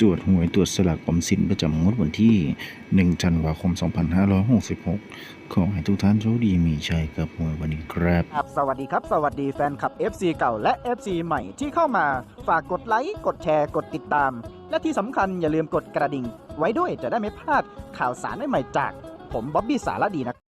ตรวจหวยตรวจสลากออมสินประจำงวดวันที่ 1 ธันวาคม 2566 ขอให้ทุกท่านโชคดีมีชัยกับหวยวันนี้ครับครับ สวัสดีครับ สวัสดีแฟนคลับ FC เก่าและ FC ใหม่ที่เข้ามา ฝากกดไลค์ กดแชร์ กดติดตาม และที่สำคัญอย่าลืมกดกระดิ่ง ไว้ด้วยจะได้ไม่พลาดข่าวสารใหม่ๆจาก ผมบ๊อบบี้สารดีนะ